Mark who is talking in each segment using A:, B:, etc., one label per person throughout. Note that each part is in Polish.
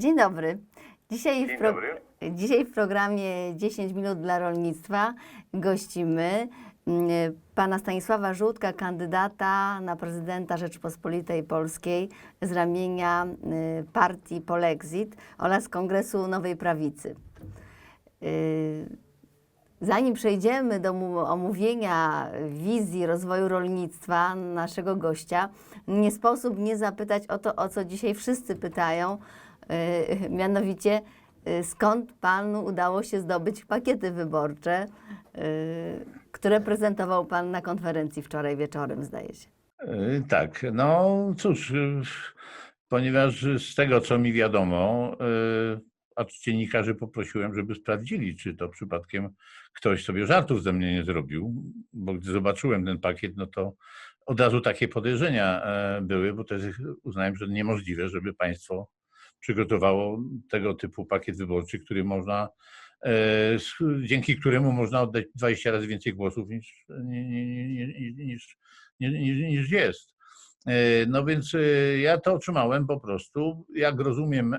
A: Dzień dobry. Dzisiaj w,
B: Dzień
A: pro...
B: dobry.
A: Dzisiaj w programie 10 minut dla rolnictwa gościmy mm, pana Stanisława Żółtka, kandydata na prezydenta Rzeczypospolitej Polskiej z ramienia y, partii Polexit oraz Kongresu Nowej Prawicy. Y, Zanim przejdziemy do omówienia wizji rozwoju rolnictwa naszego gościa, nie sposób nie zapytać o to, o co dzisiaj wszyscy pytają, mianowicie yy, skąd panu udało się zdobyć pakiety wyborcze, yy, które prezentował pan na konferencji wczoraj wieczorem, zdaje się.
B: Tak, no cóż, ponieważ z tego co mi wiadomo, a dziennikarzy poprosiłem, żeby sprawdzili, czy to przypadkiem ktoś sobie żartów ze mnie nie zrobił, bo gdy zobaczyłem ten pakiet, no to od razu takie podejrzenia e, były, bo to jest, uznałem, że niemożliwe, żeby państwo przygotowało tego typu pakiet wyborczy, który można, e, dzięki któremu można oddać 20 razy więcej głosów niż, ni- ni- ni- ni- niż, niż, niż, jest. E, No więc e, ja to otrzymałem po prostu. Jak rozumiem,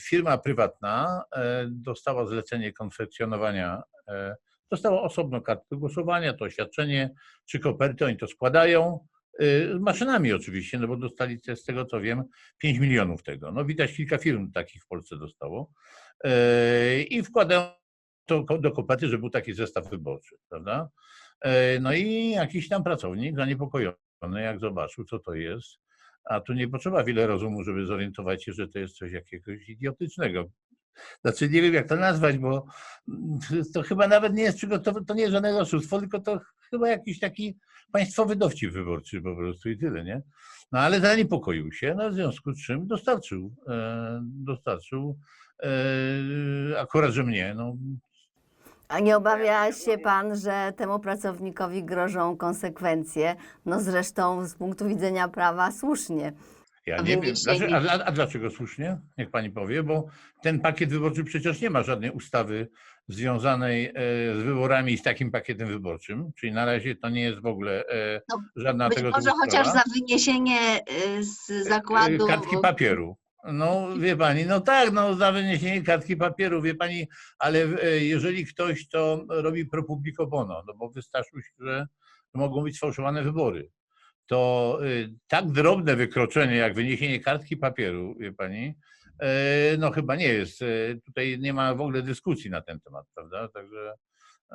B: firma prywatna dostała zlecenie konfekcjonowania, dostała osobno kartę głosowania, to oświadczenie czy koperty, oni to składają. E, Z maszynami oczywiście, no bo dostali z tego co wiem 5 milionów tego. No widać kilka firm takich w Polsce dostało. E, I wkładają to do koperty, że był taki zestaw wyborczy, prawda? E, No i jakiś tam pracownik zaniepokojony, jak zobaczył, co to jest, a tu nie potrzeba wiele rozumu, żeby zorientować się, że to jest coś jakiegoś idiotycznego. Znaczy nie wiem, jak to nazwać, bo mm, to chyba nawet nie jest przygotowane, to nie jest żadne oszustwo, tylko to chyba jakiś taki państwowy dowcip wyborczy po prostu i tyle, nie? No ale zaniepokoił się, no w związku z czym dostarczył, e, dostarczył e, akurat, że mnie, no
A: A nie obawia się pan, że temu pracownikowi grożą konsekwencje? No zresztą z punktu widzenia prawa słusznie.
B: Ja
C: A
B: nie wiem. Dlaczego, a, a dlaczego słusznie? Niech pani powie, bo ten pakiet wyborczy przecież nie ma żadnej ustawy związanej e, z wyborami i z takim pakietem wyborczym. Czyli na razie to nie jest w ogóle e,
C: No,
B: żadna
C: Być
B: tego
C: może
B: typu
C: chociaż
B: sprawa.
C: za wyniesienie y, z zakładu.
B: E, Kartki papieru. No wie pani, no tak, no za wyniesienie kartki papieru, wie pani, ale e, jeżeli ktoś to robi pro publico bono, no bo wystarczył się, że mogą być sfałszowane wybory, to y, tak drobne wykroczenie jak wyniesienie kartki papieru, wie pani, e, no chyba nie jest. e, Tutaj nie ma w ogóle dyskusji na ten temat, prawda? Także,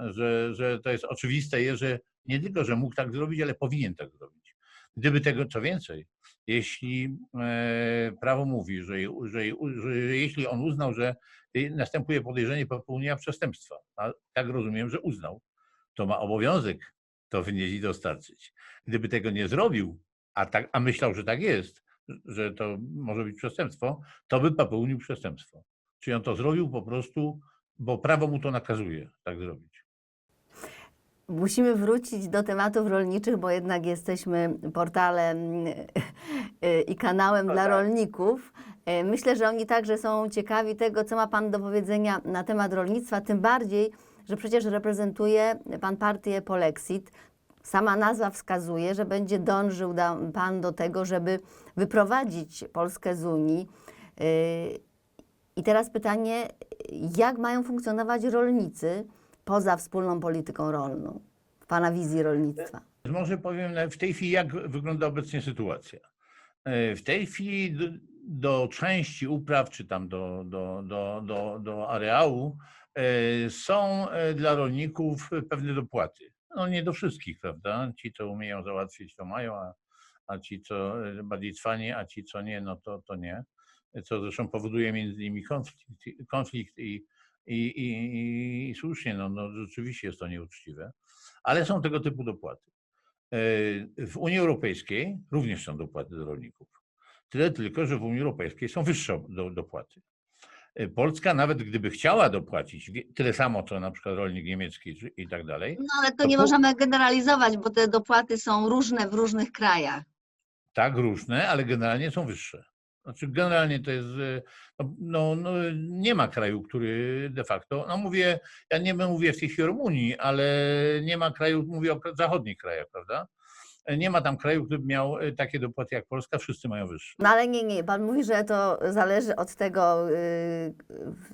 B: że, że to jest oczywiste, że nie tylko, że mógł tak zrobić, ale powinien tak zrobić. Gdyby tego, co więcej, jeśli e, prawo mówi, że, że, że jeśli on uznał, że następuje podejrzenie popełnienia przestępstwa, a tak rozumiem, że uznał, to ma obowiązek to wynieść i dostarczyć. Gdyby tego nie zrobił, a, tak, a myślał, że tak jest, że to może być przestępstwo, to by popełnił przestępstwo. Czyli on to zrobił po prostu, bo prawo mu to nakazuje tak zrobić.
A: Musimy wrócić do tematów rolniczych, bo jednak jesteśmy portalem y, i kanałem
B: No
A: dla
B: tak.
A: rolników. Y, Myślę, że oni także są ciekawi tego, co ma Pan do powiedzenia na temat rolnictwa, tym bardziej, że przecież reprezentuje Pan partię Polexit. Sama nazwa wskazuje, że będzie dążył Pan do tego, żeby wyprowadzić Polskę z Unii. Y, I teraz pytanie, jak mają funkcjonować rolnicy poza wspólną polityką rolną? W Pana wizji rolnictwa.
B: Może powiem e, w tej chwili, jak wygląda obecnie sytuacja. E, W tej chwili do, do części upraw, czy tam do, do, do, do, do areału, e, są e, dla rolników pewne dopłaty. No nie do wszystkich, prawda? Ci, co umieją załatwić, to mają, a, a ci, co e, bardziej cwani, a ci, co nie, no to, to nie. Co zresztą powoduje między nimi konflikt, konflikt i, i, i, i, słusznie, no, no rzeczywiście jest to nieuczciwe ale są tego typu dopłaty. E, W Unii Europejskiej również są dopłaty do rolników. Tyle tylko, że w Unii Europejskiej są wyższe do, dopłaty. E, Polska, nawet gdyby chciała dopłacić tyle samo, co na przykład rolnik niemiecki i tak dalej,
C: No ale to
B: To
C: nie
B: pu-
C: możemy generalizować, bo te dopłaty są różne w różnych krajach.
B: tak różne, ale generalnie są wyższe. Znaczy generalnie to jest, e, no, no, no nie ma kraju, który de facto, no mówię, ja nie mówię w tej chwili Rumunii, ale nie ma kraju, mówię o zachodnich krajach, prawda, Nie ma tam kraju, który miał e, takie dopłaty jak Polska, wszyscy mają wyższe.
A: No ale nie, nie, pan mówi, że to zależy od tego, y,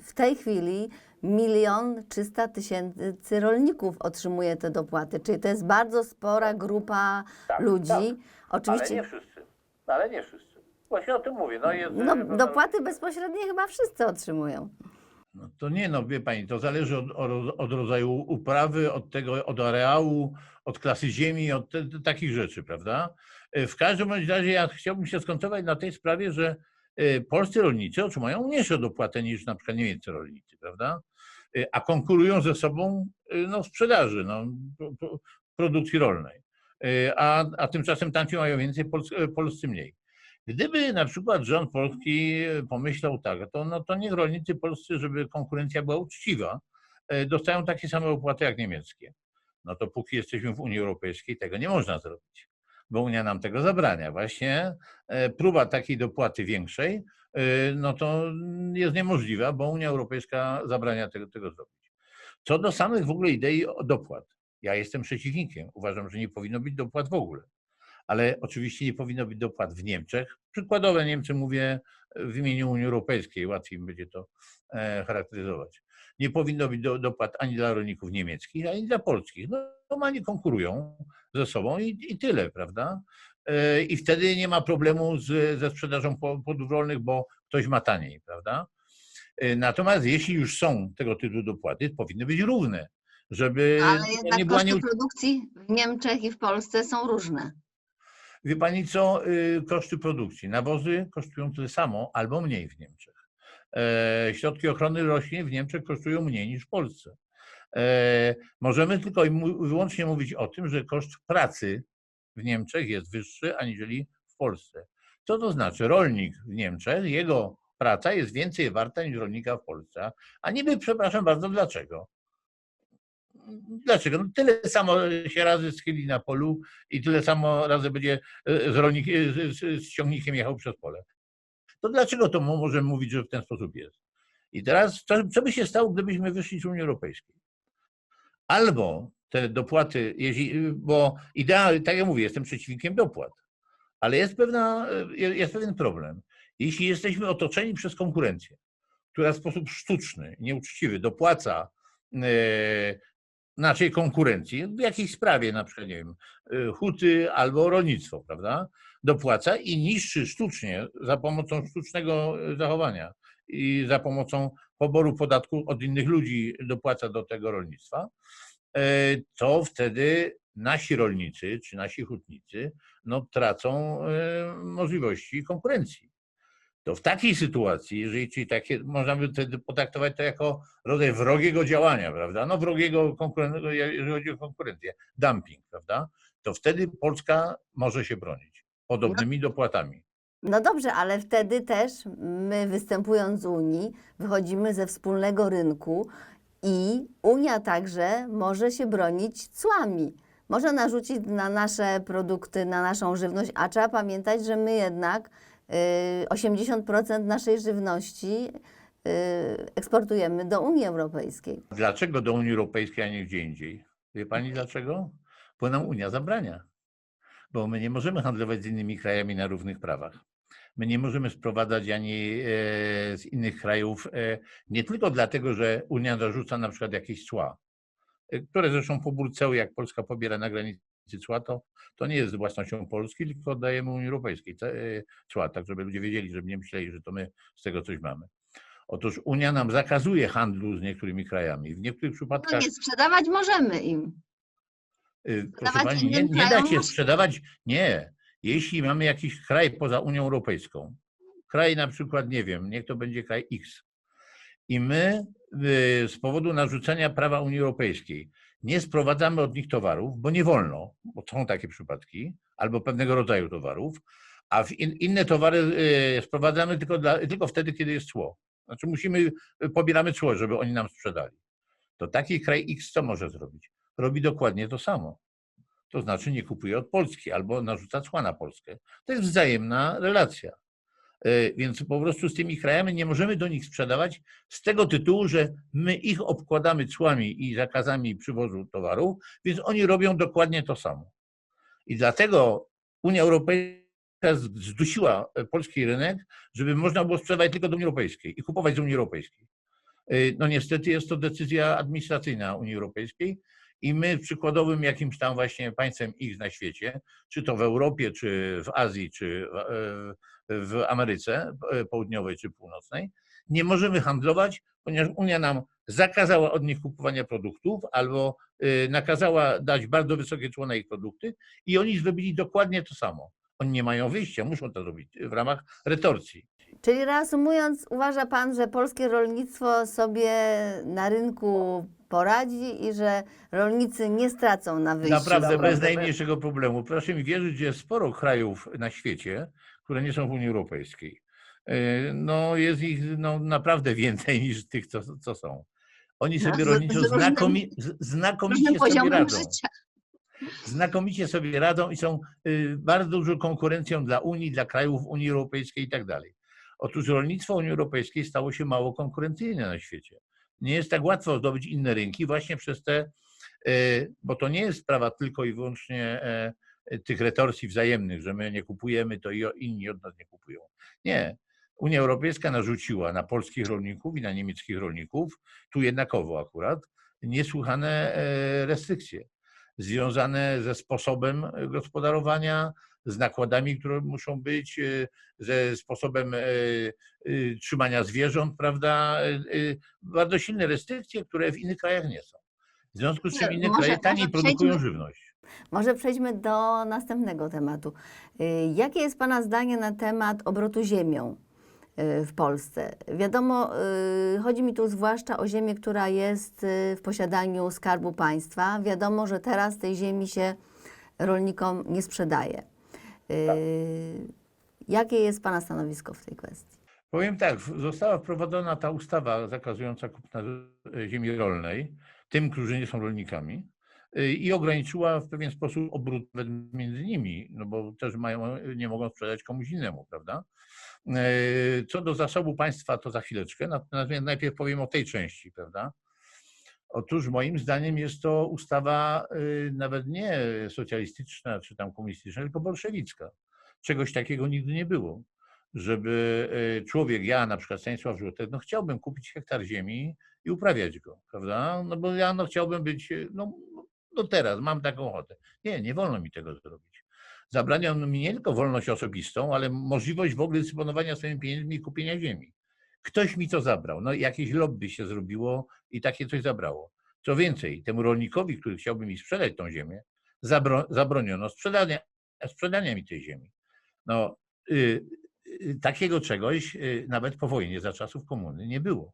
A: w tej chwili milion trzysta tysięcy rolników otrzymuje te dopłaty, czyli to jest bardzo spora grupa
B: Tak,
A: ludzi.
B: tak.
A: Oczywiście,
B: wszyscy. Ale nie wszyscy. Właśnie o tym mówię. No, jest,
A: no, dopłaty bezpośrednie chyba wszyscy otrzymują.
B: No to nie, no wie pani, to zależy od, od, od rodzaju uprawy, od tego, od areału, od klasy ziemi, od te, te, takich rzeczy, prawda? E, W każdym razie ja chciałbym się skoncentrować na tej sprawie, że e, polscy rolnicy otrzymają mniejsze dopłaty niż na przykład niemieccy rolnicy, prawda? E, A konkurują ze sobą no, w sprzedaży, no, pro- pro- produkcji rolnej. A, a tymczasem tamci mają więcej, pols- e, polscy mniej. Gdyby na przykład rząd polski pomyślał tak, to, no to niech rolnicy polscy, żeby konkurencja była uczciwa, dostają takie same opłaty jak niemieckie. No to póki jesteśmy w Unii Europejskiej, tego nie można zrobić, bo Unia nam tego zabrania. Właśnie e, próba takiej dopłaty większej, e, no to jest niemożliwa, bo Unia Europejska zabrania tego, tego zrobić. Co do samych w ogóle idei dopłat. Ja jestem przeciwnikiem. Uważam, że nie powinno być dopłat w ogóle ale oczywiście nie powinno być dopłat w Niemczech. Przykładowe Niemcy mówię w imieniu Unii Europejskiej, łatwiej będzie to e, charakteryzować. Nie powinno być do, dopłat ani dla rolników niemieckich, ani dla polskich. No, normalnie konkurują ze sobą i, i tyle, prawda? E, I wtedy nie ma problemu z, ze sprzedażą płodów rolnych, bo ktoś ma taniej, prawda? E, Natomiast jeśli już są tego typu dopłaty, powinny być równe, żeby
C: Ale jednak
B: nie była
C: koszty
B: nie,
C: produkcji w Niemczech i w Polsce są różne.
B: Wie pani co, y, koszty produkcji. Nawozy kosztują tyle samo albo mniej w Niemczech. E, Środki ochrony roślin w Niemczech kosztują mniej niż w Polsce. E, Możemy tylko i wyłącznie mówić o tym, że koszt pracy w Niemczech jest wyższy aniżeli w Polsce. Co to znaczy? Rolnik w Niemczech, jego praca jest więcej warta niż rolnika w Polsce. A niby, przepraszam bardzo, dlaczego? Dlaczego? No tyle samo się razy schyli na polu i tyle samo razy będzie e, z, rolnik, z, z ciągnikiem jechał przez pole. To dlaczego to mo- możemy mówić, że w ten sposób jest? I teraz, co, by się stało, gdybyśmy wyszli z Unii Europejskiej? Albo te dopłaty, bo idea, tak jak mówię, jestem przeciwnikiem dopłat, ale jest, pewna, e, jest pewien problem. Jeśli jesteśmy otoczeni przez konkurencję, która w sposób sztuczny, nieuczciwy dopłaca e, naszej konkurencji w jakiejś sprawie, na przykład, nie wiem, y, huty albo rolnictwo, prawda, dopłaca i niszczy sztucznie za pomocą sztucznego y, zachowania i za pomocą poboru podatku od innych ludzi dopłaca do tego rolnictwa, y, to wtedy nasi rolnicy czy nasi hutnicy no, tracą y, możliwości konkurencji. To w takiej sytuacji, jeżeli czyli takie, można by wtedy potraktować to jako rodzaj wrogiego działania, prawda? No wrogiego konkurencji, jeżeli chodzi o konkurencję, dumping, prawda? To wtedy Polska może się bronić podobnymi dopłatami.
A: No dobrze, ale wtedy też my występując z Unii, wychodzimy ze wspólnego rynku i Unia także może się bronić cłami. Może narzucić na nasze produkty, na naszą żywność, a trzeba pamiętać, że my jednak y, 80% naszej żywności y, eksportujemy do Unii Europejskiej.
B: Dlaczego do Unii Europejskiej, a nie gdzie indziej? Wie pani dlaczego? Bo nam Unia zabrania. Bo my nie możemy handlować z innymi krajami na równych prawach. My nie możemy sprowadzać ani e, z innych krajów, e, nie tylko dlatego, że Unia narzuca na przykład jakieś cła, e, które zresztą po burceł, jak Polska pobiera na granicy cła, to, to nie jest własnością Polski, tylko oddajemy Unii Europejskiej cła, tak żeby ludzie wiedzieli, żeby nie myśleli, że to my z tego coś mamy. Otóż Unia nam zakazuje handlu z niektórymi krajami. W niektórych
C: No
B: przypadkach
C: nie sprzedawać możemy im.
B: Y, Proszę pani, nie, nie da się sprzedawać. Nie. Jeśli mamy jakiś kraj poza Unią Europejską, kraj na przykład, nie wiem, niech to będzie kraj X, i my y, z powodu narzucenia prawa Unii Europejskiej nie sprowadzamy od nich towarów, bo nie wolno, bo są takie przypadki, albo pewnego rodzaju towarów, a inne towary y, sprowadzamy tylko, dla, tylko wtedy, kiedy jest cło. Znaczy musimy, pobieramy cło, żeby oni nam sprzedali. To taki kraj X co może zrobić? Robi dokładnie to samo. To znaczy nie kupuje od Polski albo narzuca cła na Polskę. To jest wzajemna relacja. E, Więc po prostu z tymi krajami nie możemy do nich sprzedawać z tego tytułu, że my ich obkładamy cłami i zakazami przywozu towarów, więc oni robią dokładnie to samo. I dlatego Unia Europejska zdusiła e, polski rynek, żeby można było sprzedawać tylko do Unii Europejskiej i kupować z Unii Europejskiej. Y, No niestety jest to decyzja administracyjna Unii Europejskiej i my przykładowym jakimś tam właśnie państwem X na świecie, czy to w Europie, czy w Azji, czy w, e, Ameryce e, Południowej czy Północnej, nie możemy handlować, ponieważ Unia nam zakazała od nich kupowania produktów albo y, nakazała dać bardzo wysokie cło na ich produkty i oni zrobili dokładnie to samo. Oni nie mają wyjścia, muszą to robić w ramach retorsji.
A: Czyli reasumując, uważa Pan, że polskie rolnictwo sobie na rynku poradzi i że rolnicy nie stracą na wyjściu?
B: Naprawdę bez najmniejszego problemu. Proszę mi wierzyć, że jest sporo krajów na świecie, które nie są w Unii Europejskiej. Yy, No jest ich no, naprawdę więcej niż tych, co, co są. Oni
C: No,
B: sobie
C: z-
B: rolniczo
C: z
B: znakomi, znakomicie sobie radzą.
C: życia.
B: Znakomicie sobie radzą i są y, bardzo dużą konkurencją dla Unii, dla krajów Unii Europejskiej i tak dalej. Otóż rolnictwo Unii Europejskiej stało się mało konkurencyjne na świecie. Nie jest tak łatwo zdobyć inne rynki właśnie przez te, y, bo to nie jest sprawa tylko i wyłącznie e, e, tych retorsji wzajemnych, że my nie kupujemy, to inni od nas nie kupują. Nie. Unia Europejska narzuciła na polskich rolników i na niemieckich rolników, tu jednakowo akurat, niesłychane e, restrykcje związane ze sposobem gospodarowania, z nakładami, które muszą być, e, ze sposobem e, e, trzymania zwierząt, prawda? Bardzo silne restrykcje, które w innych krajach nie są. W związku z czym inne
C: może-
B: kraje taniej produkują żywność.
A: Może przejdźmy do następnego tematu. Jakie jest Pana zdanie na temat obrotu ziemią w Polsce? Wiadomo, chodzi mi tu zwłaszcza o ziemię, która jest w posiadaniu Skarbu Państwa. Wiadomo, że teraz tej ziemi się rolnikom nie sprzedaje. Y, Jakie jest Pana stanowisko w tej kwestii?
B: Powiem tak, została wprowadzona ta ustawa zakazująca kupna e, ziemi rolnej tym, którzy nie są rolnikami e, i ograniczyła w pewien sposób obrót między nimi, no bo też mają, nie mogą sprzedać komuś innemu, prawda? Co do zasobu państwa, to za chwileczkę, natomiast najpierw powiem o tej części, prawda? Otóż moim zdaniem jest to ustawa y, nawet nie socjalistyczna czy tam komunistyczna, tylko bolszewicka. Czegoś takiego nigdy nie było żeby y, człowiek, ja na przykład Stanisław Żółtek, no chciałbym kupić hektar ziemi i uprawiać go, prawda? No bo ja no chciałbym być, y, no, no teraz mam taką ochotę. Nie, nie wolno mi tego zrobić. Zabraniano mi nie tylko wolność osobistą, ale możliwość w ogóle dysponowania swoimi pieniędzmi i kupienia ziemi. Ktoś mi to zabrał. No jakieś lobby się zrobiło i takie coś zabrało. Co więcej, temu rolnikowi, który chciałby mi sprzedać tą ziemię, zabro, zabroniono sprzedania, sprzedania mi tej ziemi. No, y, y, takiego czegoś y, nawet po wojnie za czasów komuny nie było.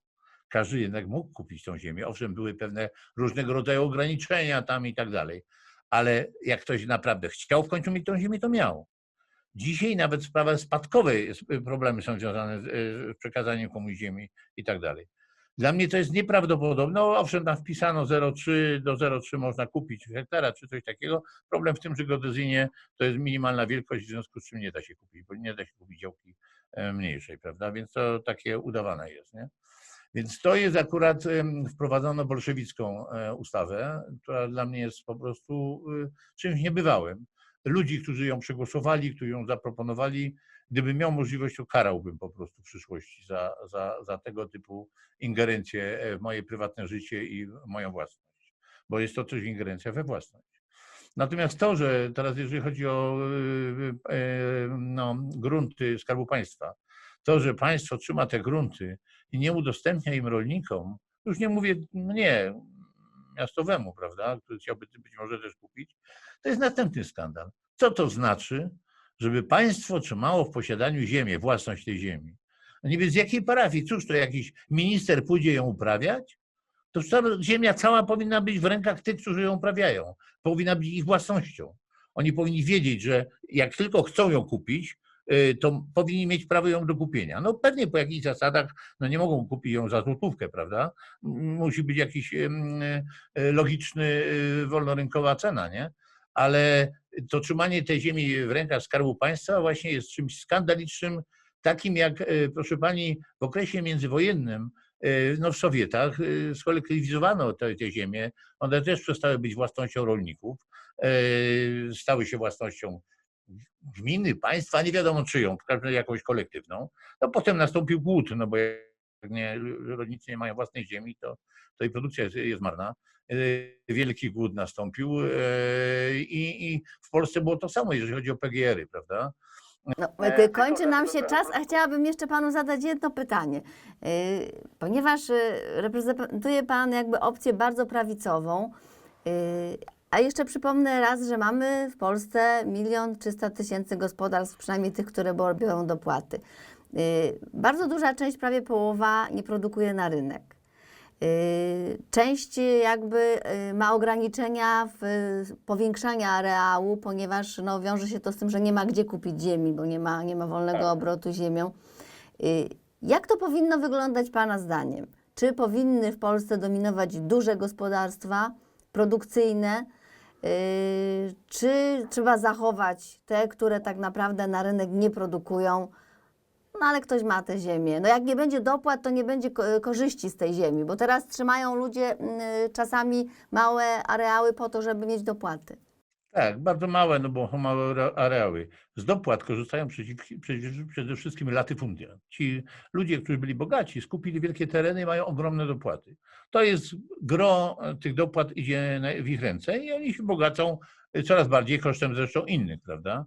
B: Każdy jednak mógł kupić tą ziemię. Owszem, były pewne różnego rodzaju ograniczenia tam i tak dalej, ale jak ktoś naprawdę chciał w końcu mieć tą ziemię, to miał. Dzisiaj nawet sprawa spadkowej, jest- y, problemy są związane z, przekazaniem komuś ziemi i tak dalej. Dla mnie to jest nieprawdopodobne. Owszem, tam wpisano 0,3 do 0,3 można kupić hektara czy coś takiego. Problem w tym, że geodezyjnie to jest minimalna wielkość, w związku z czym nie da się kupić, bo nie da się kupić działki e, mniejszej, prawda? Więc to takie udawane jest, nie? Więc to jest akurat wprowadzono bolszewicką e, ustawę, która dla mnie jest po prostu y, czymś niebywałym. Ludzi, którzy ją przegłosowali, którzy ją zaproponowali, gdybym miał możliwość, to karałbym po prostu w przyszłości za, za, za tego typu ingerencję e, w moje prywatne życie i moją własność, bo jest to też ingerencja we własność. Natomiast to, że teraz jeżeli chodzi o y, y, no, grunty Skarbu Państwa, to, że państwo trzyma te grunty i nie udostępnia im rolnikom, już nie mówię mnie, miastowemu, prawda, który chciałby być może też kupić, to jest następny skandal. Co to znaczy, żeby państwo trzymało w posiadaniu ziemię, własność tej ziemi? No niby z jakiej parafii? Cóż to jakiś minister pójdzie ją uprawiać? To ziemia cała powinna być w rękach tych, którzy ją uprawiają. Powinna być ich własnością. Oni powinni wiedzieć, że jak tylko chcą ją kupić, to powinni mieć prawo ją do kupienia. No pewnie po jakichś zasadach, no nie mogą kupić ją za złotówkę, prawda? Musi być jakiś em, y, logiczny, y, wolnorynkowa cena, nie? Ale to trzymanie tej ziemi w rękach Skarbu Państwa właśnie jest czymś skandalicznym, takim jak, y, proszę pani, w okresie międzywojennym y, no w Sowietach y, skolektywizowaną te, te ziemie. One też przestały być własnością rolników, y, stały się własnością gminy, państwa, nie wiadomo czyją, w każdym razie jakąś kolektywną. No potem nastąpił głód, no bo jak nie, rolnicy nie mają własnej ziemi, to, to i produkcja jest, jest marna. Y, Wielki głód nastąpił y, i, i w Polsce było to samo, jeżeli chodzi o PGR-y, prawda?
A: No,
B: E,
A: kończy nam się czas, a chciałabym jeszcze panu zadać jedno pytanie. Ponieważ reprezentuje pan jakby opcję bardzo prawicową, a jeszcze przypomnę raz, że mamy w Polsce milion trzysta tysięcy gospodarstw, przynajmniej tych, które biorą dopłaty. Yy, Bardzo duża część, prawie połowa, nie produkuje na rynek. Yy, Część jakby yy, ma ograniczenia w y, powiększania areału, ponieważ no, wiąże się to z tym, że nie ma gdzie kupić ziemi, bo nie ma, nie ma wolnego
B: Tak.
A: obrotu ziemią. Jak to powinno wyglądać Pana zdaniem? Czy powinny w Polsce dominować duże gospodarstwa produkcyjne, czy trzeba zachować te, które tak naprawdę na rynek nie produkują? No ale ktoś ma tę ziemię. No jak nie będzie dopłat, to nie będzie ko- korzyści z tej ziemi, bo teraz trzymają ludzie mm, czasami małe areały po to, żeby mieć dopłaty.
B: Tak, bardzo małe, no bo małe are- areały. Z dopłat korzystają przeciw, przecież przede wszystkim latyfundia. Ci ludzie, którzy byli bogaci, skupili wielkie tereny i mają ogromne dopłaty. To jest gro e, tych dopłat idzie w ich ręce i oni się bogacą e, coraz bardziej kosztem zresztą innych, prawda?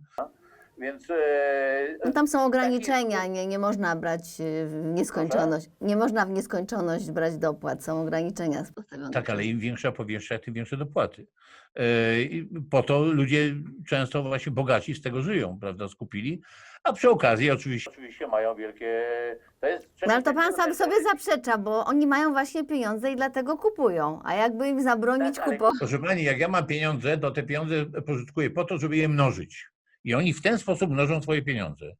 B: Więc e,
A: No tam są ograniczenia, nie, nie można brać y, w nieskończoność. Nie można w nieskończoność brać dopłat, są ograniczenia.
C: Postawione
B: Tak, ale im większa powierzchnia, tym większe dopłaty. E, Po to ludzie często właśnie bogaci z tego żyją, prawda, skupili, a przy okazji oczywiście, oczywiście mają wielkie... To jest
A: No ale to pan sam sobie zaprzecza, bo oni mają właśnie pieniądze i dlatego kupują. A jakby im zabronić
B: Tak, ale
A: kupować.
B: Proszę pani, jak ja mam pieniądze, to te pieniądze pożytkuję po to, żeby je mnożyć. I oni w ten sposób mnożą swoje pieniądze.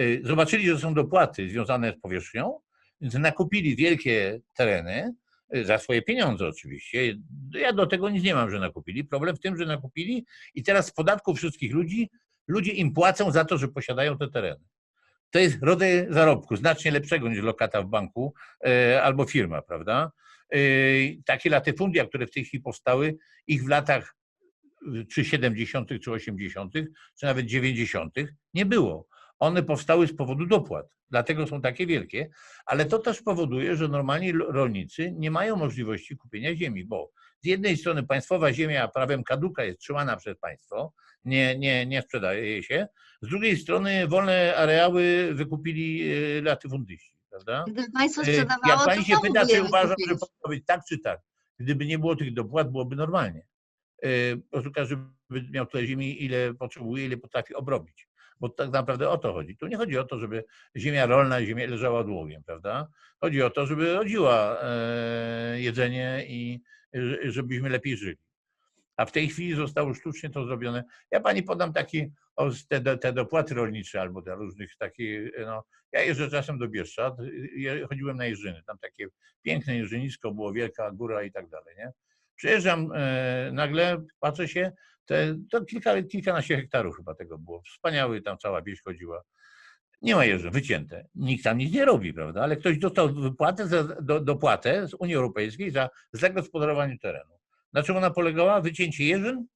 B: Y, Zobaczyli, że są dopłaty związane z powierzchnią, więc nakupili wielkie tereny y, za swoje pieniądze oczywiście. Ja do tego nic nie mam, że nakupili. Problem w tym, że nakupili i teraz z podatków wszystkich ludzi, ludzie im płacą za to, że posiadają te tereny. To jest rodzaj zarobku, znacznie lepszego niż lokata w banku e, albo firma, prawda? Takie latyfundia, które w tej chwili powstały, ich w latach y, czy 70., czy 80., czy nawet 90. nie było. One powstały z powodu dopłat, dlatego są takie wielkie, ale to też powoduje, że normalni rolnicy nie mają możliwości kupienia ziemi, bo z jednej strony państwowa ziemia prawem kaduka jest trzymana przez państwo, nie, nie, nie sprzedaje się, z drugiej strony wolne areały wykupili y, latyfundyści, prawda?
C: Gdyby państwo
B: Y,
C: sprzedawało,
B: Jak
C: to
B: pani się pyta, czy uważam, że powinno być tak czy tak. Gdyby nie było tych dopłat, byłoby normalnie. Po prostu każdy by miał tyle ziemi, ile potrzebuje, ile potrafi obrobić. Bo tak naprawdę o to chodzi. Tu nie chodzi o to, żeby ziemia rolna, ziemia leżała odłogiem, prawda? Chodzi o to, żeby rodziła e, jedzenie i żebyśmy lepiej żyli. A w tej chwili zostało sztucznie to zrobione. Ja pani podam taki, o, te, te dopłaty rolnicze albo te różnych takich, no, ja jeżdżę czasem do Bieszczad, chodziłem na Jeżyny, tam takie piękne Jeżynisko, było wielka góra i tak dalej, nie? Przyjeżdżam, e, nagle patrzę się, te, to kilka, kilkanaście hektarów chyba tego było. Wspaniały, tam cała wieś chodziła. Nie ma jeżdżę, wycięte. Nikt tam nic nie robi, prawda? Ale ktoś dostał wypłatę, za, do, dopłatę z Unii Europejskiej za zagospodarowanie terenu. Na czym ona polegała? Wycięcie jeżyn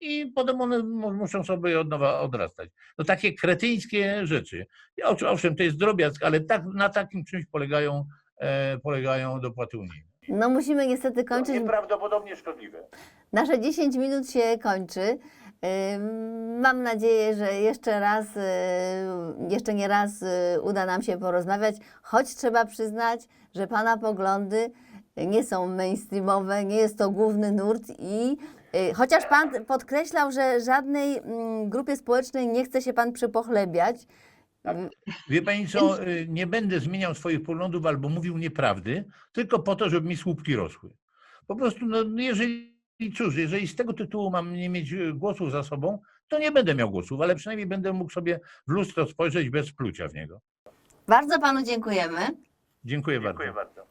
B: i potem one mu- muszą sobie od nowa odrastać. No takie kretyńskie rzeczy. Ja, owszem, to jest drobiazg, ale tak, na takim czymś polegają, e, polegają dopłaty unijne.
A: No musimy niestety
B: To
A: kończyć.
B: nieprawdopodobnie szkodliwe.
A: Nasze 10 minut się kończy. Mam nadzieję, że jeszcze raz, y, jeszcze nie raz y, uda nam się porozmawiać, choć trzeba przyznać, że Pana poglądy nie są mainstreamowe, nie jest to główny nurt i y, chociaż Pan podkreślał, że żadnej mm, grupie społecznej nie chce się Pan przypochlebiać,
B: Wie pani co, y, nie będę zmieniał swoich poglądów albo mówił nieprawdy, tylko po to, żeby mi słupki rosły. Po prostu, no, jeżeli, cóż, jeżeli z tego tytułu mam nie mieć y, głosów za sobą, to nie będę miał głosów, ale przynajmniej będę mógł sobie w lustro spojrzeć bez plucia w niego.
C: Bardzo panu dziękujemy.
B: Dziękuję bardzo.